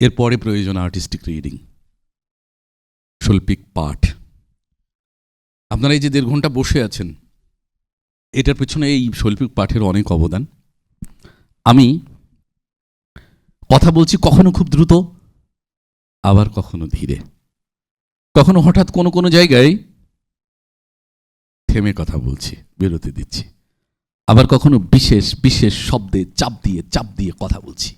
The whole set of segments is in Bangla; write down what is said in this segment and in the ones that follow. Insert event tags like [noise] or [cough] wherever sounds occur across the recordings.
এরপরে প্রয়োজন আর্টিস্টিক রিডিং শৈল্পিক পাঠ। আপনারা এই যে দেড় ঘণ্টা বসে আছেন, এটার পেছনে এই শৈল্পিক পাঠের অনেক অবদান। আমি কথা বলছি কখনো খুব দ্রুত, আবার কখনো ধীরে। কখনো হঠাৎ কোনো কোনো জায়গায় থেমে কথা বলছি, বিরতি দিচ্ছি। আবার কখনো বিশেষ বিশেষ শব্দে চাপ দিয়ে চাপ দিয়ে কথা বলছি।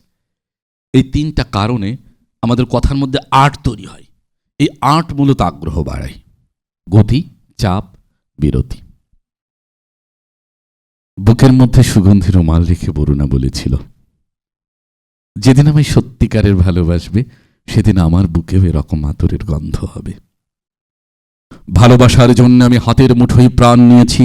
এই তিনটা কারণে আমাদের কথার মধ্যে আর্ট তৈরি হয়। এই আর্ট মূলত আগ্রহ বাড়ায়। গতি, চাপ, বিরতি। বুকের মধ্যে সুগন্ধি রুমাল রেখে বরুণা বলেছিল, যেদিন আমি সত্যিকারের ভালোবাসবে, সেদিন আমার বুকেও এরকম আতরের গন্ধ হবে। ভালোবাসার জন্য আমি হাতের মুঠোয় প্রাণ নিয়েছি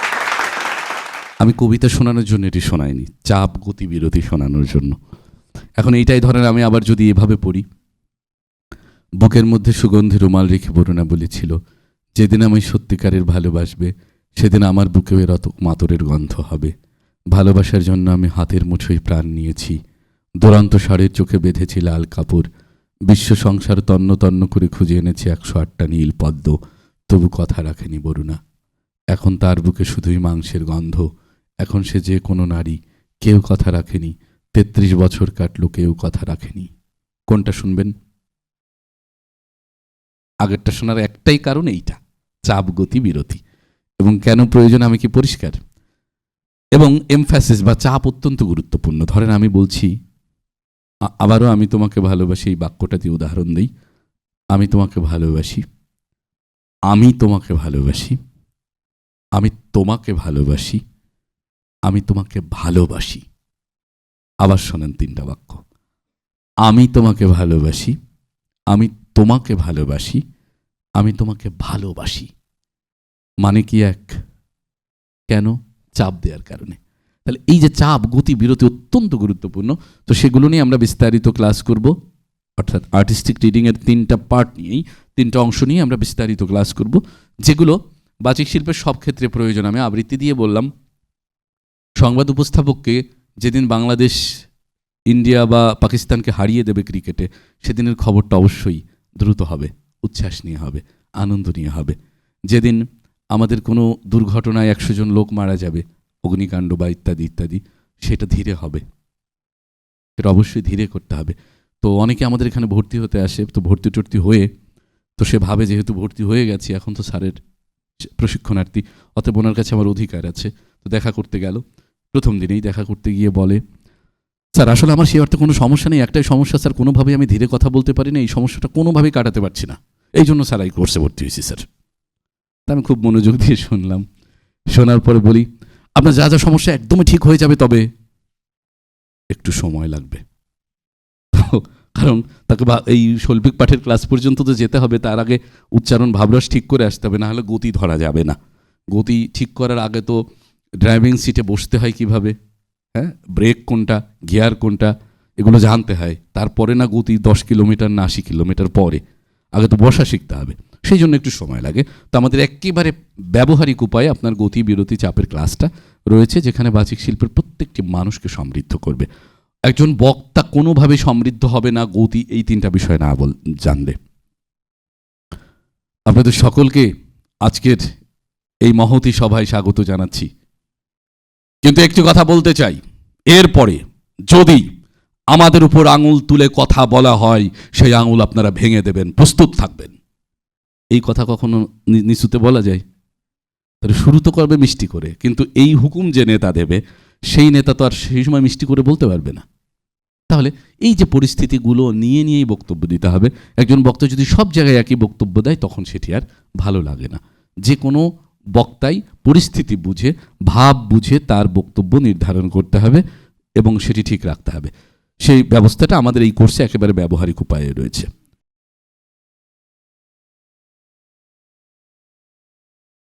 আমি কবিতা শোনানোর জন্য এটি শোনাইনি, চাপ গতি বিরতি শোনানোর জন্য। এখন এইটাই ধরেন আমি আবার যদি এভাবে পড়ি। বুকের মধ্যে সুগন্ধি রুমাল রেখে বরুণা বলেছিল যেদিন আমি সত্যিকারের ভালোবাসবে, সেদিন আমার বুকেও এরত মাতরের গন্ধ হবে। ভালোবাসার জন্য আমি হাতের মুঠোয় প্রাণ নিয়েছি, দুরন্ত ষাঁড়ের চোখে বেঁধেছি লাল কাপড়, বিশ্ব সংসার তন্ন তন্ন করে খুঁজে এনেছি একশো আটটা নীল পদ্ম, তবু কথা রাখেনি বরুণা। এখন তার বুকে শুধুই মাংসের গন্ধ এখন সে যে কোনো নারী, কেউ কথা রাখেনি। তেত্রিশ বছর কাটলো, কেউ কথা রাখেনি। কোনটা শুনবেন? আগেরটা শোনার একটাই কারণ এইটা, চাপ, গতি, বিরতি। এবং কেন প্রয়োজন আমি কি পরিষ্কার? এবং এমফ্যাসিস বা চাপ অত্যন্ত গুরুত্বপূর্ণ। ধরেন আমি বলছি আবারও আমি তোমাকে ভালোবাসি, এই বাক্যটা দিয়ে উদাহরণ দিই। আমি তোমাকে ভালোবাসি। আমি তোমাকে ভালোবাসি। আমি তোমাকে ভালোবাসি। আমি তোমাকে ভালোবাসি। আবার শোনেন তিনটা বাক্য। আমি তোমাকে ভালোবাসি, আমি তোমাকে ভালোবাসি, আমি তোমাকে ভালোবাসি। মানে কি এক? কেন? চাপ দেওয়ার কারণে। তাহলে এই যে চাপ, গতি, বিরতি অত্যন্ত গুরুত্বপূর্ণ। তো সেগুলো নিয়ে আমরা বিস্তারিত ক্লাস করব। অর্থাৎ আর্টিস্টিক রিডিংয়ের তিনটা পার্ট নিয়েই, তিনটা অংশ নিয়ে আমরা বিস্তারিত ক্লাস করব। যেগুলো বাচিক শিল্পের সব ক্ষেত্রে প্রয়োজন। আমি আবৃত্তি দিয়ে বললাম সংবাদ উপস্থাপককে যেদিন বাংলাদেশ, ইন্ডিয়া বা পাকিস্তানকে হারিয়ে দেবে ক্রিকেটে, সেদিনের খবরটা অবশ্যই দ্রুত হবে, উচ্ছ্বাস নিয়ে হবে, আনন্দ নিয়ে হবে। যেদিন আমাদের কোনো দুর্ঘটনায় একশো জন লোক মারা যাবে, অগ্নিকাণ্ড বা ইত্যাদি ইত্যাদি, সেটা ধীরে হবে। সেটা অবশ্যই ধীরে করতে হবে। তো অনেকে আমাদের এখানে ভর্তি হতে আসে, তো ভর্তি টর্তি হয়ে, তো সে ভাবে যেহেতু ভর্তি হয়ে গেছি, এখন তো স্যারের প্রশিক্ষণার্থী, অতএব ওনার কাছে আমার অধিকার আছে। তো দেখা করতে গেল। প্রথম দিনেই দেখা করতে গিয়ে বলে, স্যার, আসলে আমার সেই অর্থে কোনো সমস্যা নেই। একটাই সমস্যা, স্যার, কোনোভাবেই আমি ধীরে কথা বলতে পারি না। এই সমস্যাটা কোনোভাবেই কাটাতে পারছি না। এই জন্য, স্যার এই কোর্সে ভর্তি হয়েছি, স্যার। তা আমি খুব মনোযোগ দিয়ে শুনলাম। শোনার পরে বলি, আপনার যা যা সমস্যা একদমই ঠিক হয়ে যাবে, তবে একটু সময় লাগবে। [laughs] কারণ তাকে এই শৈল্পিক পাঠের ক্লাস পর্যন্ত তো যেতে হবে। তার আগে উচ্চারণ ভাবরস ঠিক করে আসতে হবে, না হলে গতি ধরা যাবে না। গতি ঠিক করার আগে তো ড্রাইভিং সিটে বসতে হয় কীভাবে? হ্যাঁ? ব্রেক কোনটা, গিয়ার কোনটা, এগুলো জানতে হয়। তারপরে না গতি দশ কিলোমিটার না আশি কিলোমিটার পরে। আগে তো বসা শিখতে হবে। সেই জন্য একটু সময় লাগে। তো আমাদের একেবারে ব্যবহারিক উপায়ে আপনার গতি বিরতি চাপের ক্লাসটা রয়েছে, যেখানে বাচিক শিল্পের প্রত্যেকটি মানুষকে সমৃদ্ধ করবে। একজন বক্তা কোনোভাবে সমৃদ্ধ হবে না গতি, এই তিনটা বিষয় না বল, জানলে। আপনাদের সকলকে আজকের এই মহতি সভায় স্বাগত জানাচ্ছি। কিন্তু একটি কথা বলতে চাই। এরপরে যদি আমাদের উপর আঙুল তুলে কথা বলা হয়, সেই আঙুল আপনারা ভেঙে দেবেন, প্রস্তুত থাকবেন। এই কথা কখনো নিচুতে বলা যায়? তাহলে শুরু তো করবে মিষ্টি করে, কিন্তু এই হুকুম যে নেতা দেবে, সেই নেতা তো আর সেই সময় মিষ্টি করে বলতে পারবে না। তাহলে এই যে পরিস্থিতিগুলো নিয়ে নিয়েই বক্তব্য দিতে হবে। একজন বক্তা যদি সব জায়গায় একই বক্তব্য দেয়, তখন সেটি আর ভালো লাগে না। যে কোনো বক্তাই পরিস্থিতি বুঝে, ভাব বুঝে তার বক্তব্য নির্ধারণ করতে হবে এবং সেটি ঠিক রাখতে হবে। সেই ব্যবস্থাটা আমাদের এই কোর্সে একেবারে ব্যবহারিক উপায়ে রয়েছে।